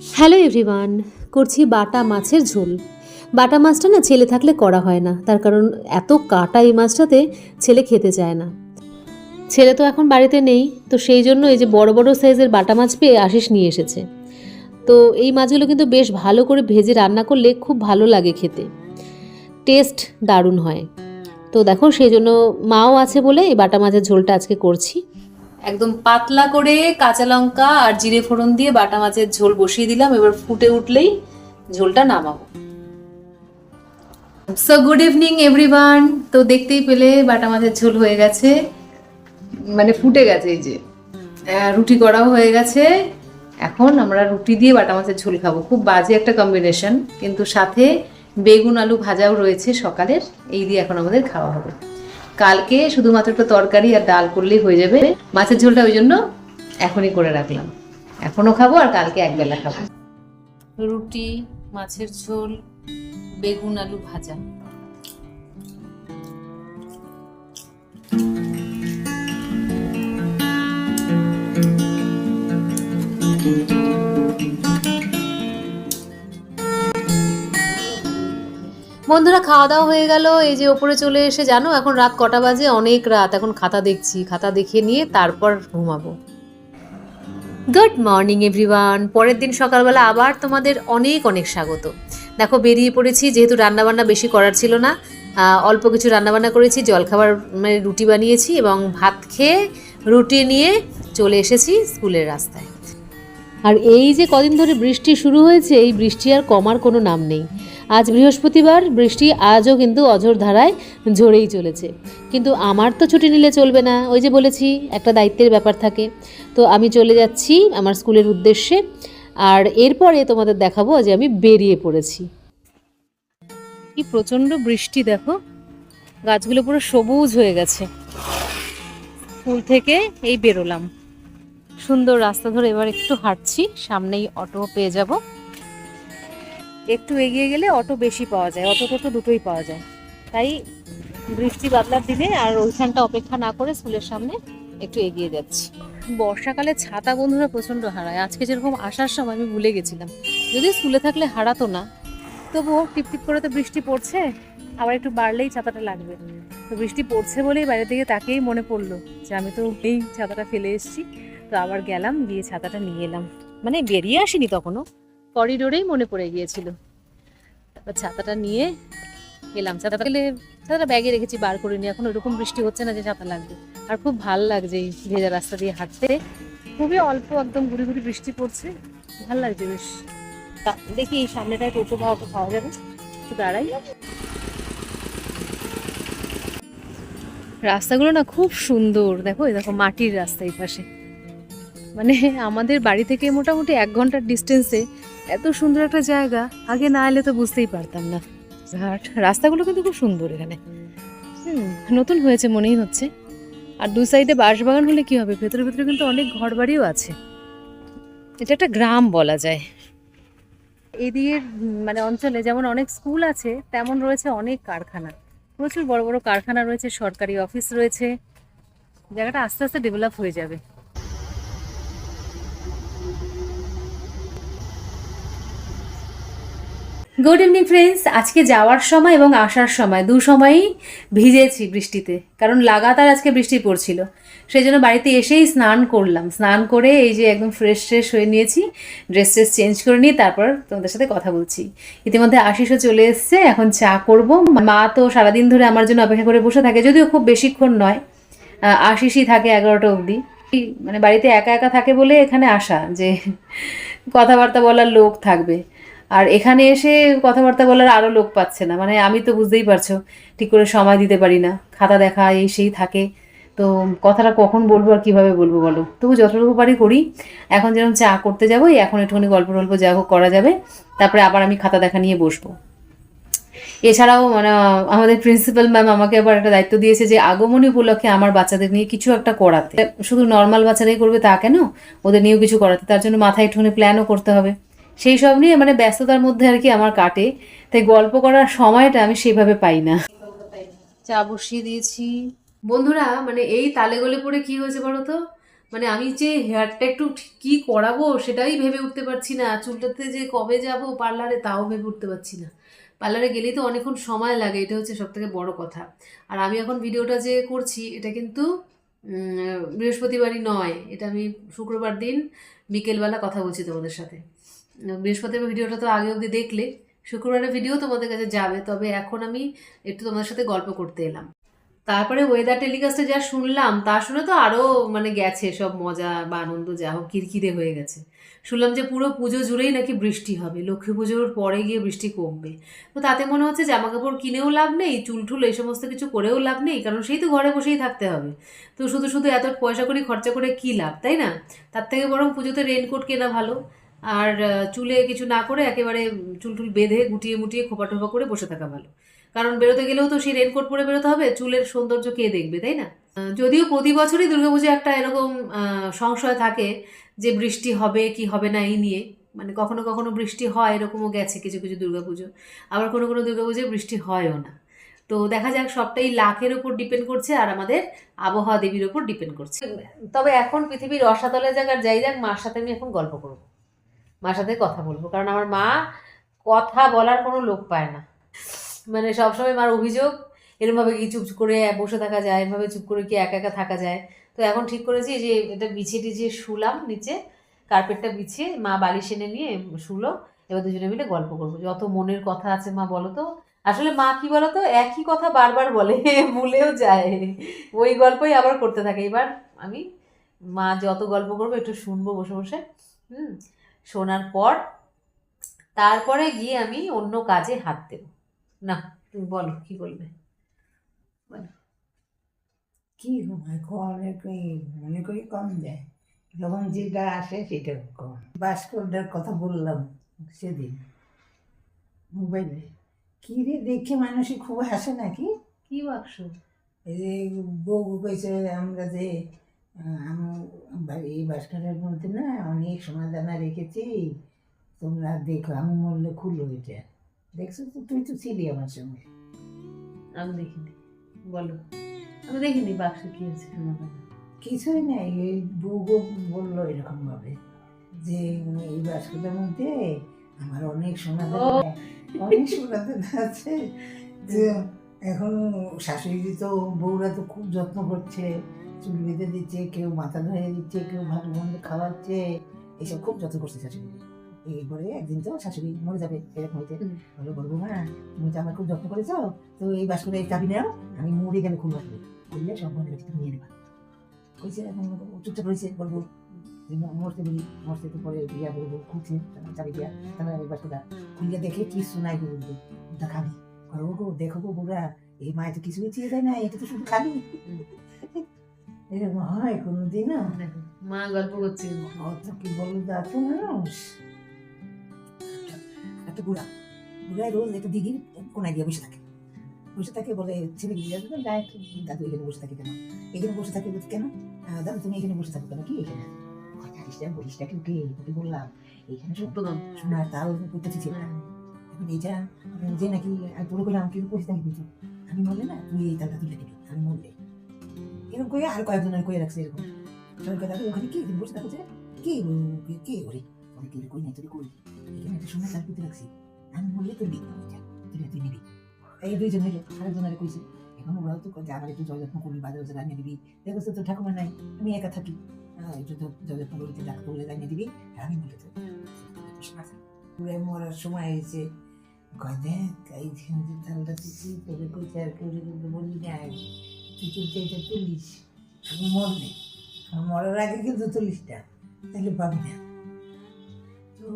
Hello everyone, করছি বাটা মাছের ঝোল। বাটা মাছটা না ছেলে থাকলে করা হয় না, তার কারণ এত কাটা এই মাছটাতে ছেলে খেতে চায় না। ছেলে তো এখন বাড়িতে নেই, তো সেই জন্য এই যে বড় বড় সাইজের বাটা মাছ পেয়ে আশিস নিয়ে এসেছে। তো এই মাছগুলো কিন্তু বেশ ভালো করে ভেজে রান্না করলে খুব ভালো লাগে খেতে। টেস্ট দারুণ হয়। তো দেখো, সেই জন্য মাও আছে বলে এই বাটা মাছের ঝোলটা আজকে করছি। একদম পাতলা করে কাঁচা লঙ্কা আর জিরে ফোড়ন দিয়ে বাটা মাছের ঝোল বসিয়ে দিলাম। এবার ফুটে উঠলেই ঝোলটা নামাবো। সো গুড ইভিনিং এভরিওয়ান তো দেখতেই পেলে বাটা মাছের ঝোল হয়ে গেছে। মানে ফুটে গেছে এই যে। রুটি করাও হয়ে গেছে। এখন আমরা রুটি দিয়ে বাটা মাছের ঝোল খাব। খুব বাজে একটা কম্বিনেশন কিন্তু সাথে বেগুন, আলু ভাজাও রয়েছে সকালের। এই দিয়ে এখন আমাদের খাওয়া হবে। কালকে শুধুমাত্র একটা তরকারি আর ডাল করলেই হয়ে যাবে। মাছের ঝোলটা ওই জন্য এখনই করে রাখলাম। এখনও খাব আর কালকে একবেলা খাব। রুটি, মাছের ঝোল, বেগুন, আলু ভাজা। বন্ধুরা, খাওয়া দাওয়া হয়ে গেল। এই যে ওপরে চলে এসে, জানো, এখন রাত কটা বাজে? অনেক রাত। এখন খাতা দেখছি। খাতা দেখে নিয়ে তারপর ঘুমাবো। গুড মর্নিং এভরিওয়ান পরের দিন সকালবেলা আবার তোমাদের অনেক অনেক স্বাগত। দেখো, বেরিয়ে পড়েছি। যেহেতু রান্নাবান্না বেশি করার ছিল না অল্প কিছু রান্নাবান্না করেছি, জলখাবার মানে রুটি বানিয়েছি এবং ভাত খেয়ে রুটি নিয়ে চলে এসেছি স্কুলের রাস্তায়। আর এই যে কদিন ধরে বৃষ্টি শুরু হয়েছে, এই বৃষ্টি আর কমার কোনো নাম নেই। আজ বৃহস্পতিবার, বৃষ্টি আজও কিন্তু অঝোর ধারায় ঝরেই চলেছে। কিন্তু আমার তো ছুটি নিলে চলবে না। ওই যে বলেছি, একটা দায়িত্বের ব্যাপার থাকে। তো আমি চলে যাচ্ছি আমার স্কুলের উদ্দেশ্যে। আর এরপরে তোমাদের দেখাবো যে আমি বেরিয়ে পড়েছি। কি প্রচণ্ড বৃষ্টি, দেখো। গাছগুলো পুরো সবুজ হয়ে গেছে। স্কুল থেকে এই বেরোলাম। সুন্দর রাস্তা ধরে এবার একটু হাঁটছি, সামনেই অটো পেয়ে যাব। একটু এগিয়ে গেলে অটো বেশি পাওয়া যায়, অটো টোটো দুটোই পাওয়া যায়। তাই বৃষ্টি বাদলার দিনে আর ওইখানটা অপেক্ষা না করে স্কুলের সামনে একটু এগিয়ে যাচ্ছি। বর্ষাকালে ছাতা বন্ধুরা প্রচণ্ড হারায়। আজকে যেরকম আসার সময় আমি ভুলে গেছিলাম। যদি স্কুলে থাকলে হারাতো না, তবুও টিপটিপ করে তো বৃষ্টি পড়ছে, আবার একটু বাড়লেই ছাতাটা লাগবে। তো বৃষ্টি পড়ছে বলেই বাইরে থেকে তাকেই মনে পড়ল যে আমি তো এই ছাতাটা ফেলে এসেছি। তো আবার গেলাম, গিয়ে ছাতাটা নিয়ে এলাম। মানে বেরিয়ে আসিনি তখনও। করিডোরেই মনে পড়ে গিয়েছিল। তারপর ছাতাটা নিয়ে এলাম ছাতাটা গেলে ছাতাটা ব্যাগে রেখেছি, বার করে নিয়ে এখন ওরকম বৃষ্টি হচ্ছে না যে ছাতা লাগবে। আর খুব ভালো লাগছে এই ভেজা রাস্তা দিয়ে হাঁটতে। খুবই অল্প একদম ঘুরি ঘুরি বৃষ্টি পড়ছে। ভালো লাগছে বেশ। দেখি এই সামনেটায় টোটো বা অটো পাওয়া যাবে। একটু দাঁড়াই। রাস্তাগুলো না খুব সুন্দর। দেখো, এই দেখো মাটির রাস্তা এই পাশে। মানে আমাদের বাড়ি থেকে মোটামুটি এক ঘণ্টার ডিস্টেন্সে এত সুন্দর একটা জায়গা, আগে না এলে তো বুঝতেই পারতাম না। আর রাস্তাগুলো কিন্তু খুব সুন্দর এখানে। হুম, নতুন হয়েছে মনেই হচ্ছে। আর দু সাইডে বাঁশবাগান হলে কি হবে? ভেতরে ভেতরে কিন্তু অনেক ঘর বাড়িও আছে। এটা একটা গ্রাম বলা যায়। এদিকে মানে অঞ্চলে যেমন অনেক স্কুল আছে, তেমন রয়েছে অনেক কারখানা। প্রচুর বড় বড় কারখানা রয়েছে, সরকারি অফিস রয়েছে। জায়গাটা আস্তে আস্তে ডেভেলপ হয়ে যাবে। গুড ইভিনিং ফ্রেন্ডস আজকে যাওয়ার সময় এবং আসার সময়, দু সময়ই ভিজেছি বৃষ্টিতে, কারণ লাগাতার আজকে বৃষ্টি পড়ছিল। সেই জন্য বাড়িতে এসেই স্নান করলাম। স্নান করে এই যে একদম ফ্রেশ ফ্রেশ হয়ে নিয়েছি ড্রেস ট্রেস চেঞ্জ করে নিয়ে তারপর তোমাদের সাথে কথা বলছি। ইতিমধ্যে আশিসও চলে এসছে, এখন চা করব। মা তো সারাদিন ধরে আমার জন্য অপেক্ষা করে বসে থাকে, যদিও খুব বেশিক্ষণ নয় আশিসই থাকে এগারোটা অবধি। মানে বাড়িতে একা একা থাকে বলে এখানে আসা, যে কথাবার্তা বলার লোক থাকবে। আর এখানে এসে কথাবার্তা বলার আরও লোক পাচ্ছে না। মানে আমি তো বুঝতেই পারছ, ঠিক করে সময় দিতে পারি না। খাতা দেখা, এই সেই থাকে। তো কথাটা কখন বলব আর কীভাবে বলব বলো? তবু যতটুকু পারি করি। এখন যেরকম চা করতে যাব এখন একটুখানি গল্প টল্প যা হোক করা যাবে। তারপরে আবার আমি খাতা দেখা নিয়ে বসবো। এছাড়াও মানে আমাদের প্রিন্সিপাল ম্যাম আমাকে আবার একটা দায়িত্ব দিয়েছে যে আগমনী উপলক্ষে আমার বাচ্চাদের নিয়ে কিছু একটা করাতে। শুধু নর্মাল বাচ্চারাই করবে তা কেন? ওদের নিয়েও কিছু করাতে। তার জন্য মাথায় একটুখানি প্ল্যানও করতে হবে। সেই সব নিয়ে মানে ব্যস্ততার মধ্যে আর কি আমার কাটে। তাই গল্প করার সময়টা আমি সেভাবে পাই না। চা বসিয়ে দিয়েছি। বন্ধুরা মানে এই তালে গলে পড়ে কি হয়েছে বলো তো? মানে আমি যে হেয়ারটা একটু কি করাবো সেটাই ভেবে উঠতে পারছি না। চুলটাতে যে কবে যাব পার্লারে তাও ভেবে উঠতে পারছি না। পার্লারে গেলেই তো অনেকক্ষণ সময় লাগে, এটা হচ্ছে সব থেকে বড় কথা। আর আমি এখন ভিডিওটা যে করছি, এটা কিন্তু বৃহস্পতিবারই নয়, এটা আমি শুক্রবার দিন বিকেলবেলা কথা বলছি তোমাদের সাথে। বৃহস্পতিবার ভিডিওটা তো আগে অবধি দেখলে। শুক্রবারের ভিডিও তোমাদের কাছে যাবে, তবে এখন আমি একটু তোমাদের সাথে গল্প করতে এলাম। তারপরে ওয়েদার টেলিকাস্টে যা শুনলাম, তা শুনে তো আরও মানে গেছে সব মজা বা আনন্দ, যা হোক, কিরকিরে হয়ে গেছে। শুনলাম যে পুরো পুজো জুড়েই নাকি বৃষ্টি হবে, লক্ষ্মী পুজোর পরে গিয়ে বৃষ্টি কমবে। তো তাতে মনে হচ্ছে জামা কাপড় কিনেও লাভ নেই চুল টুল এই সমস্ত কিছু করেও লাভ নেই, কারণ সেই তো ঘরে বসেই থাকতে হবে। তো শুধু শুধু এত পয়সা করে, খরচা করে কী লাভ, তাই না? তার থেকে বরং পুজোতে রেনকোট কেনা ভালো। আর চুলে কিছু না করে একেবারে চুল টুল বেঁধে গুটিয়ে মুটিয়ে খোপা টোপা করে বসে থাকা ভালো। কারণ বেরোতে গেলেও তো সেই রেনকোট পরে বেরোতে হবে, চুলের সৌন্দর্য কে দেখবে, তাই না? যদিও প্রতি বছরই দুর্গাপুজো একটা এরকম সংশয় থাকে যে বৃষ্টি হবে কি হবে না এই নিয়ে। মানে কখনো কখনো বৃষ্টি হয়, এরকমও গেছে কিছু কিছু দুর্গাপুজো। আবার কোনো কোনো দুর্গাপুজোয় বৃষ্টি হয়ও না। তো দেখা যাক, সবটাই লাখের ওপর ডিপেন্ড করছে আর আমাদের আবহাওয়া দেবীর ওপর ডিপেন্ড করছে। তবে এখন পৃথিবীর রসাতলে যাক আর যাই যাক, মার সাথে আমি এখন গল্প করব। মার সাথে কথা বলব। কারণ আমার মা কথা বলার কোনো লোক পায় না। মানে সবসময় মার অভিযোগ, এরমভাবে কি চুপ করে বসে থাকা যায় এরভাবে চুপ করে কি একা একা থাকা যায়। তো এখন ঠিক করেছি যে এটা বিছিয়ে টিছিয়ে শুলাম নিচে, কার্পেটটা বিছিয়ে মা বালিশ এনে নিয়ে শুলো। এবার দুজনে মিলে গল্প করব যত মনের কথা আছে মা বলো তো আসলে মা কি বলো তো একই কথা বারবার বলে, ভুলেও যায়। ওই গল্পই আবার করতে থাকে। এবার আমি মা যত গল্প করব একটু শুনব বসে বসে, হুম? শোনার পর তারপরে গিয়ে আমি অন্য কাজে হাত দেব। না তুমি বলো কি বলবে? কি মনে করি কম দেয় যখন যেটা আসে সেটা কম। ভাস্করটার কথা বললাম সেদিন। মোবাইলে। কি রে দেখে মানুষই খুব হাসে নাকি? কি বাক্স? এই যে বউ কইছে আমরা যে আমার এই ভাস্করের মধ্যে না অনেক সোনা দানা রেখেছি। তোমরা দেখো আমি মরলে খুলো এটা। দেখছ তো? তুই তো ছিলি আমার সঙ্গে। আমি দেখিনি। বলো। আমি দেখিনি বাক্স কি আছে শোনা যায় না। কিছুই নাই। এই বউ বলল এরকম ভাবে যে এই বাস্কটার মধ্যে আমার অনেক সোনা দানা অনেক সোনা দানা আছে। যে এখন শাশুড়ি তো বউরা তো খুব যত্ন করছে। চুল বেঁধে দিচ্ছে কেউ মাথা ধরে দিচ্ছে কেউ ভালো মন্দ খাওয়াচ্ছে। এইসব খুব যত্ন করছে শাশুড়ি। এরপরে একদিন তো শাশুড়ি মরে যাবে এরকম হইতে। বলো বলব মা তুমি তো আমার খুব যত্ন করেছ তো এই বাস্কটা এই চাবি নাও আমি মরে গেলে খুলবো? খুললে সব মনে তুমি নিয়ে নেবা। কইছে এখন চুপচাপ রয়েছে বলব মরতে বলি মরতে তো পরে বিয়া বলব খুঁজছে চাবি দিয়া তাহলে এই বাস্কটা খুললে দেখে কি শোনাই বলব খাবি। আর ও গো দেখো গো বুড়া এই মায়ের তো কিছুই চেয়ে দেয় না এটা তো শুধু খাবি। এরকম হয় দেখো, মা গল্প করছে অত কি বলো দাঁত মানুষ। একটা বুড়া বুড়ায় রোজ একটা দিঘির কোনায় গিয়ে বসে থাকে। বসে থাকে বলে ছেলে গিয়ে যাবে গায়ে দাদু এখানে বসে থাকে কেন? এখানে বসে থাকে কেন? দাদু তুমি এখানে বসে থাকো কেন? কি এখানে? কয়, জানিস না বলিস না কেউ কে? তোকে বললাম। এখানে সব সত্যগম সোনার তাল করতেছি ছেলে এখন এইটা যে নাকি আমি তোর করলাম কেউ বসে থাকি কিন্তু। আমি বললে না তুই এই তালটা তুলে দিবি। আমি বললে এরকম করে আর কয়েকজন আর কয়ে রাখছে এরকম কয়, দাদু ওখানে কি বসে থাকো যে কে কে- কে ওরে অনেক কিছু কই নাই তুই কই এখানে একটা সোনার তাল পুঁতে রাখছি আমি বললে তুই দিবি তুই তুই নিবি এই দুইজন হইল আরেকজন আর কইছে এখন ওরাও তো যে আমার একটু যত্ন করবি বাজারে বাজারে রান্না দিবি দেখো তো ঠাকুমা নাই আমি একা থাকি একটু যত্ন করবি ডাক্তার বলে রান্না দিবি আমি বলে তো পুরে মরার সময় হয়েছে দেখ এই যে তালটা দিচ্ছি তোকে কইছে আর কেউ বললি না কিন্তু এটা তুলিস আমি মরলে। আমার মরার আগে কিন্তু তুলিস না তাহলে পাবি না। তো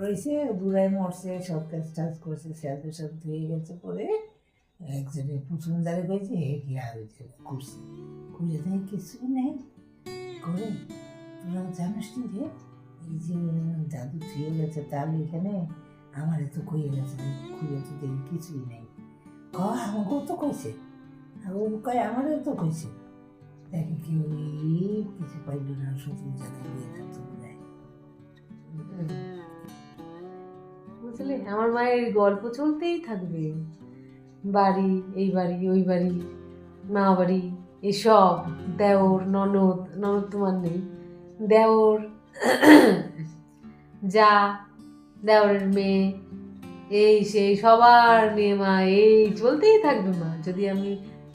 রয়েছে, বুড়াই মরছে, সব কাজ টাজ করছে সাধু সব ধুয়ে গেছে পরে একজনে পুতুন দ্বারে কইছে, হে কি আর করছে করে দেয়, কিছুই নেই। করে, তোরা জানিস নি রে? এই যে দাদু ধুয়ে গেছে তার এখানে, আমার এত কইয়ে গেছে খুঁজে তো দেখি কিছুই নেই। আমাকেও তো কইছে? আমারও তো কইছে দেখে কেউ কিছু পাইল না শুধু থাকতো বুঝলে আমার মায়ের গল্প চলতেই থাকবে। বাড়ি, এই বাড়ি, ওই বাড়ি, মা বাড়ি, এসব, দেওর, ননদ ননদ তোমার নেই। দেওর, যা, দেওরের মেয়ে, এই সেই সবার নিয়ে মা, এই চলতেই থাকবে মা। যদি আমি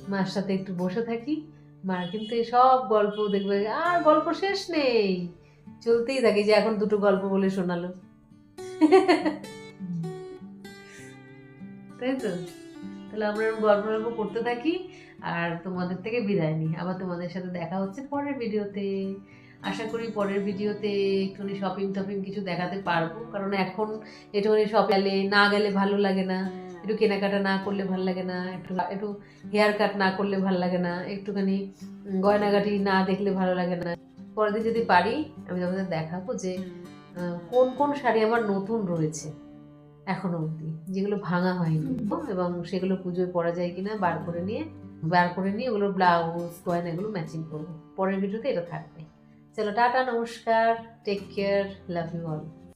মার সাথে একটু বসে থাকি। মা কিন্তু সব গল্প দেখবে, আর গল্প শেষ নেই। চলতেই থাকে যে এখন দুটো গল্প বলে শোনালো। তাই তো? তাহলে আমরা গল্প গল্প করতে থাকি, আর তোমাদের থেকে বিদায় নিই। আবার তোমাদের সাথে দেখা হচ্ছে পরের ভিডিওতে। আশা করি পরের ভিডিওতে একটুখানি শপিং টপিং কিছু দেখাতে পারব। কারণ এখন একটুখানি শপ গেলে না গেলে ভালো লাগে না। একটু কেনাকাটা না করলে ভালো লাগে না একটু একটু হেয়ার কাট না করলে ভালো লাগে না একটুখানি গয়নাগাটি না দেখলে ভালো লাগে না। পরের দিন যদি পারি আমি তোমাদের দেখাবো যে কোন কোন শাড়ি আমার নতুন রয়েছে এখনও অবধি যেগুলো ভাঙা হয়নি এবং সেগুলো পুজোয় পরা যায় কিনা বার করে নিয়ে বার করে নিয়ে ওগুলো ব্লাউজ গয়না এগুলো ম্যাচিং করব। পরের ভিডিওতে এটা থাকবে। চলো টাটা নমস্কার take care love you all